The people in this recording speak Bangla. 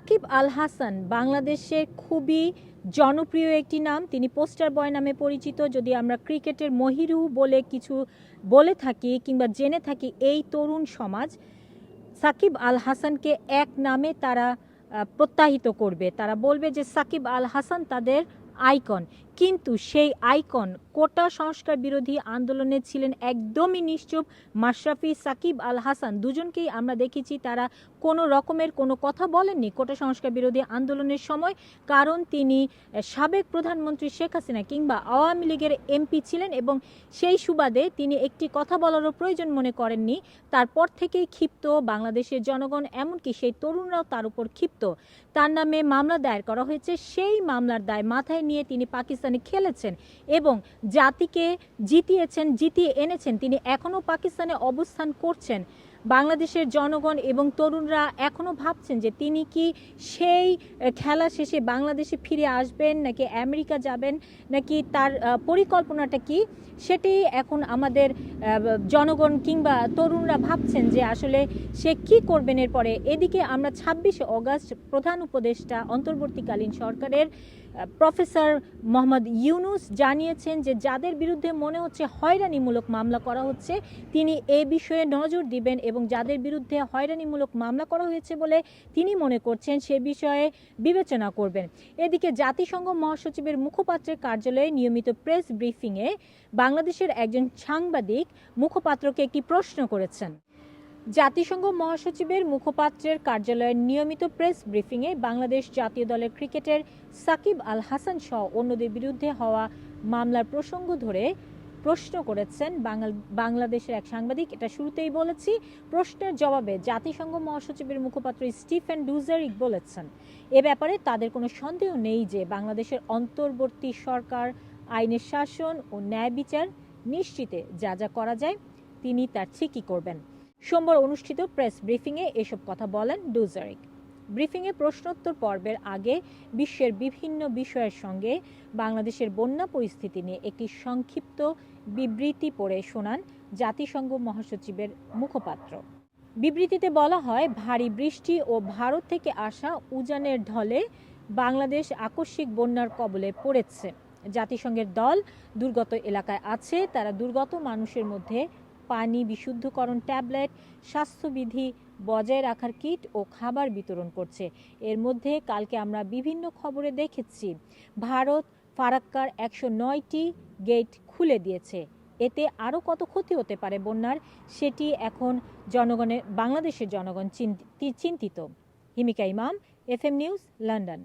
সাকিব আল হাসান বাংলাদেশের খুবই জনপ্রিয় একটি নাম। তিনি পোস্টার বয় নামে পরিচিত। যদি আমরা ক্রিকেটের মহিরু বলে কিছু বলে থাকি কিংবা জেনে থাকি, এই তরুণ সমাজ সাকিব আল হাসানকে এক নামে তারা প্রত্যাহিত করবে। তারা বলবে যে সাকিব আল হাসান তাদের আইকন। কিন্তু সেই আইকন কোটা সংস্কার বিরোধী আন্দোলনে ছিলেন একদমই নিশ্চুপ মাশরাফি, সাকিব আল হাসান। দুজনকেই আমরা দেখেছি তারা কোনো রকমের কোনো কথা বলেননি কোটা সংস্কার বিরোধী আন্দোলনের সময়, কারণ তিনি সাবেক প্রধানমন্ত্রী শেখ হাসিনা কিংবা আওয়ামী লীগের এমপি ছিলেন এবং সেই সুবাদে তিনি একটি কথা বলারও প্রয়োজন মনে করেননি। তারপর থেকেই ক্ষিপ্ত বাংলাদেশের জনগণ, এমনকি সেই তরুণরাও তার উপর ক্ষিপ্ত। তার নামে মামলা দায়ের করা হয়েছে। সেই মামলার দায় মাথায় নিয়ে তিনি পাকিস্তানে খেলেছেন এবং জাতিকে জিতিয়েছেন জিতিয়ে এনেছেন তিনি এখনও পাকিস্তানে অবস্থান করছেন। বাংলাদেশের জনগণ এবং তরুণরা এখনও ভাবছেন যে তিনি কি সেই খেলা শেষে বাংলাদেশে ফিরে আসবেন, নাকি আমেরিকা যাবেন, নাকি তার পরিকল্পনাটা কি? সেটি এখন আমাদের জনগণ কিংবা তরুণরা ভাবছেন যে আসলে সে কি করবেন এরপরে। এদিকে আমরা ছাব্বিশে অগাস্ট প্রধান উপদেষ্টা অন্তর্বর্তীকালীন সরকারের প্রফেসর মোহাম্মদ ইউনুস জানিয়েছেন যে যাদের বিরুদ্ধে মনে হচ্ছে হয়রানিমূলক মামলা করা হচ্ছে, তিনি এ বিষয়ে নজর দিবেন এবং যাদের বিরুদ্ধে হয়রানিমূলক মামলা করা হয়েছে বলে তিনি মনে করছেন সে বিষয়ে বিবেচনা করবেন। এদিকে জাতিসংঘ মহাসচিবের মুখপাত্রের কার্যালয়ে নিয়মিত প্রেস ব্রিফিংয়ে বাংলাদেশের একজন সাংবাদিক মুখপাত্রকে একটি প্রশ্ন করেছেন। জাতিসংঘ মহাসচিবের মুখপাত্রের কার্যালয়ের নিয়মিত প্রেস ব্রিফিংয়ে বাংলাদেশ জাতীয় দলের ক্রিকেটের সাকিব আল হাসান সহ অন্যদের বিরুদ্ধে হওয়া মামলার প্রসঙ্গ ধরে প্রশ্ন করেছেন বাংলা বাংলাদেশের এক সাংবাদিক। এটা শুরুতেই বলেছি, প্রশ্নের জবাবে জাতিসংঘ মহাসচিবের মুখপাত্র স্টিফেন ডুজারিক বলেছেন, এ ব্যাপারে তাদের কোনো সন্দেহ নেই যে বাংলাদেশের অন্তর্বর্তী সরকার, আইনের শাসন ও ন্যায় বিচার নিশ্চিতে যা যা করা যায় তিনি তার ঠিকই করবেন। সোমবার অনুষ্ঠিত প্রেস ব্রিফিংয়ে এসব কথা বলেন ডুজারিক। ব্রিফিংয়ে প্রশ্নোত্তর পর্বের আগে বিশ্বের বিভিন্ন বিষয়ের সঙ্গে বাংলাদেশের বন্যা পরিস্থিতি নিয়ে একটি সংক্ষিপ্ত বিবৃতি পড়ে শোনান জাতিসংঘ মহাসচিবের মুখপাত্র। বিবৃতিতে বলা হয়, ভারী বৃষ্টি ও ভারত থেকে আসা উজানের ঢলে বাংলাদেশ আকস্মিক বন্যার কবলে পড়েছে। জাতিসংঘের দল দুর্গত এলাকায় আছে, তারা দুর্গত মানুষের মধ্যে পানি, বিশুদ্ধকরণ ট্যাবলেট, স্বাস্থ্যবিধি বজায় রাখার কিট ও খাবার বিতরণ করছে। এর মধ্যে কালকে আমরা বিভিন্ন খবরে দেখেছি, ভারত ফারাক্কার একশো নয়টি গেট খুলে দিয়েছে। এতে আরও কত ক্ষতি হতে পারে বন্যার, সেটি এখন জনগণের, বাংলাদেশের জনগণ চিন্তি- চিন্তিত। হিমিকা ইমাম এফ এম নিউজ, লন্ডন।